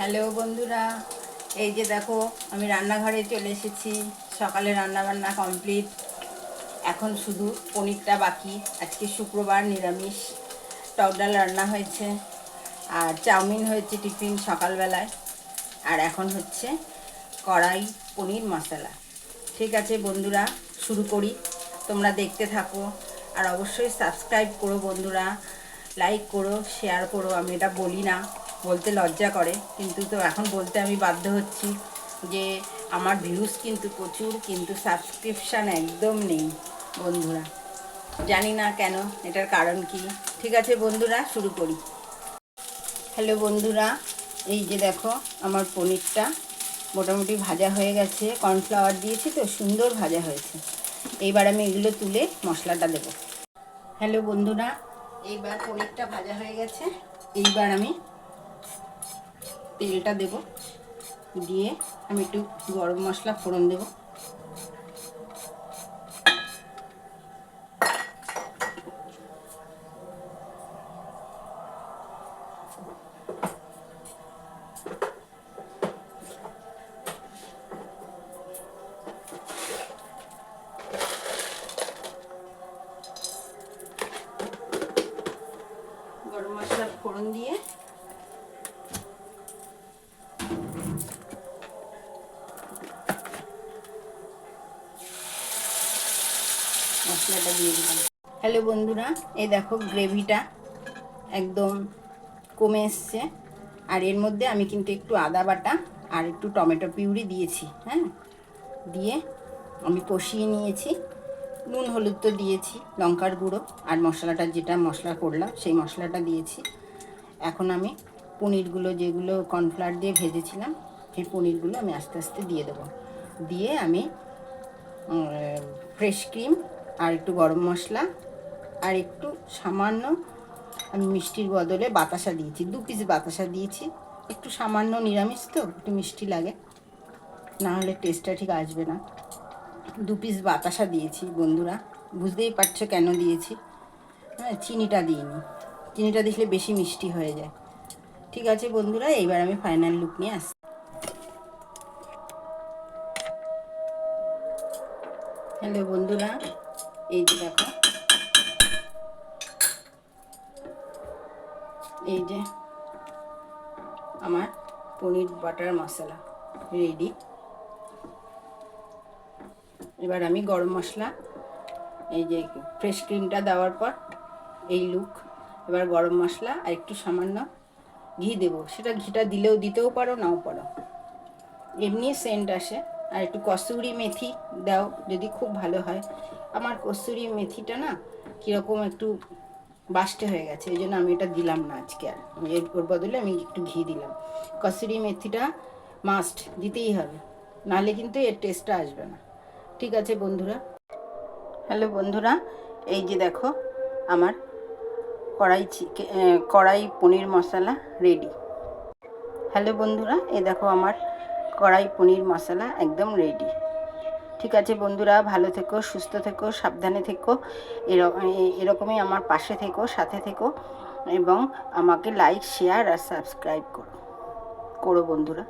Hello বন্ধুরা, এই যে দেখো, আমি রান্নাঘরে চলে এসেছি। সকালে রান্না বান্না কমপ্লিট এখন শুধু পনিরটা বাকি। আজকে শুক্রবার নিরামিষ। টক ডাল রান্না হয়েছে। আর চাউমিন হয়েছে টিফিন সকালবেলায়। আর এখন হচ্ছে কড়াই পনির মশলা। ঠিক আছে বন্ধুরা, শুরু করি। তোমরা দেখতে থাকো। আর অবশ্যই সাবস্ক্রাইব করো বন্ধুরা। লাইক করো শেয়ার করো। আমি এটা বলি না। বলতে লজ্জা করে, কিন্তু তো এখন বলতে আমি বাধ্য হচ্ছি যে আমার ভিউজ কিন্তু প্রচুর, কিন্তু সাবস্ক্রিপশান একদম নেই, বন্ধুরা। জানি না কেন এটার কারণ কি। ঠিক আছে বন্ধুরা, শুরু করি। হ্যালো বন্ধুরা, এই যে দেখো আমার পনিরটা মোটামুটি ভাজা হয়ে গেছে কর্নফ্লাওয়ার দিয়েছি তো, সুন্দর ভাজা হয়েছে। এইবার আমি এগুলো তুলে মশলাটা দেব। হ্যালো বন্ধুরা, এইবার পনিরটা ভাজা হয়ে গেছে, এইবার আমি তেলটা দেব। দিয়ে আমি একটু গরম মশলা ফোড়ন দেব। গরম ফোড়ন দিয়ে মশলাটা দিয়ে দিলাম। হ্যালো বন্ধুরা, এই দেখো গ্রেভিটা একদম কমে এসছে। আর এর মধ্যে আমি কিন্তু একটু আদা বাটা আর একটু টমেটো পিউরি দিয়েছি হ্যাঁ? দিয়ে আমি কষিয়ে নিয়েছি। নুন, হলুদ তো দিয়েছি, লঙ্কার গুঁড়ো আর মশলাটা যেটা মশলা করলাম সেই মশলাটা দিয়েছি। এখন আমি পনিরগুলো যেগুলো কর্নফ্লাওয়ার দিয়ে ভেজেছিলাম, সেই পনিরগুলো আমি আস্তে আস্তে দিয়ে দেবো। দিয়ে আমি ফ্রেশ ক্রিম আর একটু গরম মশলা আর একটু সামান্য আমি মিষ্টির বদলে বাতাসা দিয়েছি, দু পিস বাতাসা দিয়েছি। একটু সামান্য নিরামিষ তো, একটু মিষ্টি লাগে। না হলে টেস্টটা ঠিক আসবে না। দু পিস বাতাসা দিয়েছি বন্ধুরা, বুঝতেই পারছ কেন দিয়েছি? হ্যাঁ চিনিটা দিইনি। চিনিটা দিলে বেশি মিষ্টি হয়ে যায়। ঠিক আছে বন্ধুরা, এইবার আমি ফাইনাল লুক নিয়ে আসছি হ্যালো বন্ধুরা। এই যে দেখো। এই যে আমার পনির বাটার মশলা রেডি এবার আমি গরম মশলা, এই যে ফ্রেশ ক্রিমটা দেওয়ার পর এই লুক এবার গরম মশলা আর একটু সামান্য ঘি দেব। সেটা ঘিটা দিলেও দিতেও পারো, নাও পারো। এমনি সেন্ট আসে। আর একটু কস্তুরি মেথি দাও যদি খুব ভালো হয়। আমার কস্তুরি মেথিটা না কীরকম একটু বাস্টে হয়ে গেছে, এই জন্য আমি এটা দিলাম না আজকে আর। এর ওর বদলে আমি একটু ঘি দিলাম। কস্তুরি মেথিটা মাস্ট দিতেই হবে, নাহলে কিন্তু এর টেস্টটা আসবে না। ঠিক আছে বন্ধুরা? হ্যালো বন্ধুরা, এই যে দেখো আমার কড়াই কড়াই পনির মশলা রেডি হ্যালো বন্ধুরা এই দেখো আমার কড়াই পনির মশলা একদম রেডি ঠিক আছে বন্ধুরা, ভালো থেকো, সুস্থ থেকো, সাবধানে থেকো এরকমই আমার পাশে থেকো, সাথে থেকো এবং আমাকে লাইক শেয়ার আর সাবস্ক্রাইব করো করো বন্ধুরা।